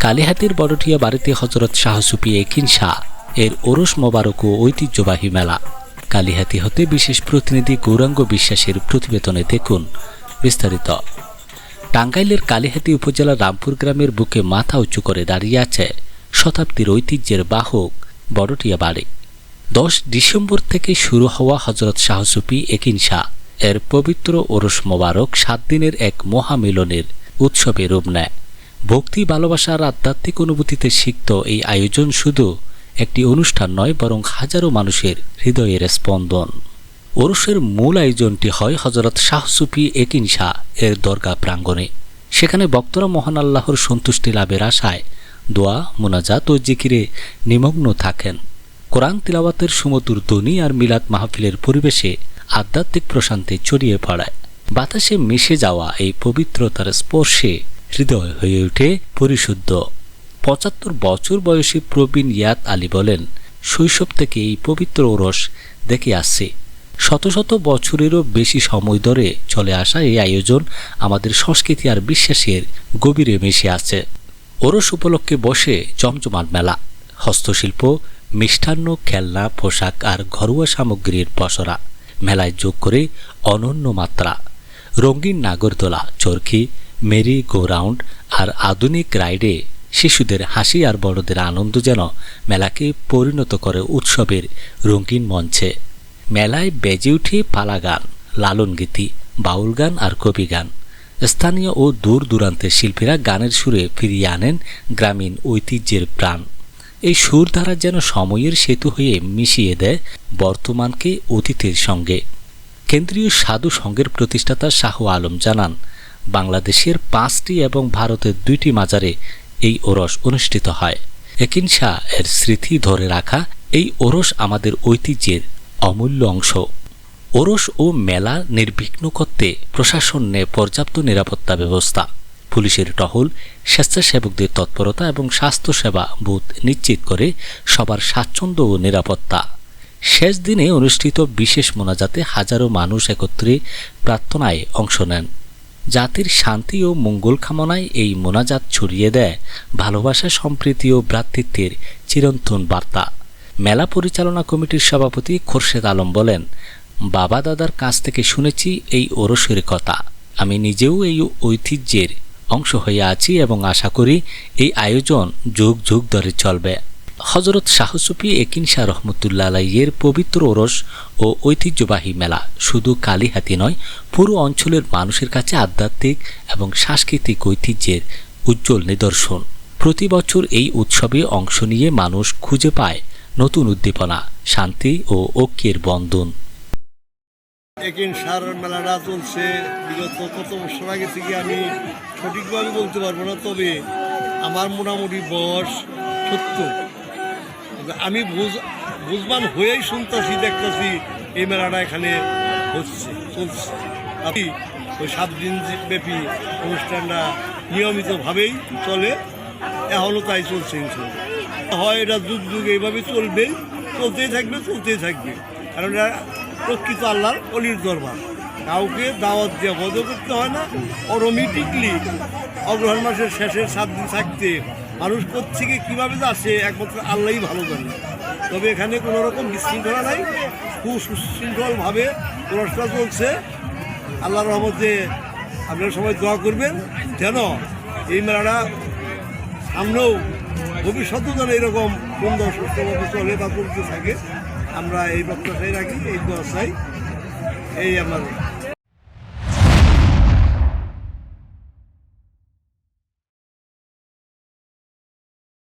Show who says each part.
Speaker 1: কালীহাতির বড়টিয়া বাড়িতে হজরত শাহ সুফি একিন শাহ, এর ওরস মোবারক ও ঐতিহ্যবাহী মেলা। কালীহাতি হতে বিশেষ প্রতিনিধি গৌরাঙ্গ বিশ্বাসের প্রতিবেদনে দেখুন বিস্তারিত। টাঙ্গাইলের কালীহাতি উপজেলার রামপুর গ্রামের বুকে মাথা উঁচু করে দাঁড়িয়ে আছে শতাব্দীর ঐতিহ্যের বাহক বড়টিয়া বাড়ি। দশ ডিসেম্বর থেকে শুরু হওয়া হজরত শাহ সুফি একিন শাহ এর পবিত্র ওরস মোবারক সাত দিনের এক মহামিলনের উৎসবে রূপ নেয়। ভক্তি ভালোবাসার আধ্যাত্মিক অনুভূতিতে সিক্ত এই আয়োজন শুধু একটি অনুষ্ঠান নয়, বরং হাজারো মানুষের হৃদয়ের স্পন্দন। ওরসের মূল আয়োজনটি হয় হজরত শাহ সুফি একিন শাহ এর দরগা প্রাঙ্গণে। সেখানে বক্তরা মহান আল্লাহর সন্তুষ্টি লাভের আশায় দোয়া, মোনাজাত ও জিকিরে নিমগ্ন থাকেন। কোরআন তিলাওয়াতের সুমধুর ধ্বনি আর মিলাদ মাহফিলের পরিবেশে আধ্যাত্মিক প্রশান্তি ছড়িয়ে পড়ায়। বাতাসে মিশে যাওয়া এই পবিত্রতার স্পর্শে হৃদয় হয়ে ওঠে পরিশুদ্ধ। পঁচাত্তর বছর বয়সী প্রবীণ ইয়াদ আলী বলেন, শৈশব থেকে এই পবিত্র ওরস দেখে আসছে। শত শত বছরেরও বেশি সময় ধরে চলে আসা এই আয়োজন আমাদের সংস্কৃতি আর বিশ্বাসের গভীরে মিশে আছে। ওরস উপলক্ষে বসে জমজমাট মেলা, হস্তশিল্প মিষ্টান্ন, খেলনা, পোশাক আর ঘরোয়া সামগ্রীর পসরা। মেলায় যোগ করে অনন্য মাত্রা। রঙিন নাগরদোলা চরকি মেরি গো রাউন্ড আর আধুনিক রাইডে শিশুদের হাসি আর বড়দের আনন্দ যেন মেলাকে পরিণত করে উৎসবের রঙিন মঞ্চে। মেলায় বেজে উঠে পালা গান, লালন গীতি, বাউল গান আর কবি গান। স্থানীয় ও দূর দূরান্তের শিল্পীরা গানের সুরে ফিরিয়ে আনেন গ্রামীণ ঐতিহ্যের প্রাণ। এই সুরধারা যেন সময়ের সেতু হয়ে মিশিয়ে দেয় বর্তমানকে অতীতের সঙ্গে। কেন্দ্রীয় সাধু সংঘের প্রতিষ্ঠাতা শাহ আলম জানান, বাংলাদেশের পাঁচটি এবং ভারতের দুইটি মাজারে এই ওরস অনুষ্ঠিত হয়। একিন শাহ এর স্মৃতি ধরে রাখা এই ওরস আমাদের ঐতিহ্যের অমূল্য অংশ। ওরস ও মেলা নির্বিঘ্ন করতে প্রশাসন পর্যাপ্ত নিরাপত্তা ব্যবস্থা। পুলিশের টহল, স্বেচ্ছাসেবকদের তৎপরতা এবং স্বাস্থ্যসেবা বুথ নিশ্চিত করে সবার স্বাচ্ছন্দ্য ও নিরাপত্তা। শেষ দিনে অনুষ্ঠিত বিশেষ মোনাজাতে হাজারো মানুষ একত্রে প্রার্থনায় অংশ নেন। জাতির শান্তি ও মঙ্গল কামনায় এই মোনাজাত ছড়িয়ে দেয় ভালোবাসা, সম্প্রীতি ও ভ্রাতৃত্বের চিরন্তন বার্তা। মেলা পরিচালনা কমিটির সভাপতি খোরশেদ আলম বলেন, বাবা দাদার কাছ থেকে শুনেছি এই ওরসের কথা। আমি নিজেও এই ঐতিহ্যের অংশ হয়ে আছি এবং আশা করি এই আয়োজন যুগ যুগ ধরে চলবে। হজরত শাহসুফি একিন শাহ রহমতুল্লাহ আলাইয়ের পবিত্র ওরস ও ঐতিহ্যবাহী মেলা শুধু কালীহাতি নয়, পুরো অঞ্চলের মানুষের কাছে আধ্যাত্মিক এবং সাংস্কৃতিক ঐতিহ্যের উজ্জ্বল নিদর্শন। প্রতি বছর এই উৎসবে অংশ নিয়ে মানুষ খুঁজে পায় নতুন উদ্দীপনা, শান্তি ও ঐক্যের বন্ধন।
Speaker 2: একিন সার মেলাটা চলছে। বিগত কত বছর আগে থেকে আমি সঠিকভাবে বলতে পারব না, তবে আমার মোটামুটি বয়স সত্তর। আমি বুঝ, বুঝবান হয়েই শুনতেছি, দেখতেছি এই মেলাটা এখানে হচ্ছে, চলছে। আমি ওই সাত দিন ব্যাপী অনুষ্ঠানটা নিয়মিতভাবেই চলে এখনও তাই চলছে হয় এটা যুগ যুগ এইভাবে চলবে, চলতেই থাকবে চলতেই থাকবে। কারণ এটা প্রকৃত আল্লাহর অলির দরবার। কাউকে দাওয়াত দিয়ে বধ করতে হয় না অটোমেটিকলি অগ্রহণ মাসের শেষের সাত দিন থাকতে মানুষ কোথেকে কীভাবে যাচ্ছে একমাত্র আল্লাহই ভালো জানে। তবে এখানে কোনো রকম বিশৃঙ্খলা নাই খুব সুশৃঙ্খলভাবে অনুষ্ঠান চলছে। আল্লাহ রহমতে আপনারা সবাই দোয়া করবেন যেন এই মেলাটা সামনেও ভবিষ্যতেও যেন এরকম সুন্দর সুস্থভাবে চলে বা চলতে থাকে। আমরা এই বক্তব্যটাই রাখি এই দশাই এই আমার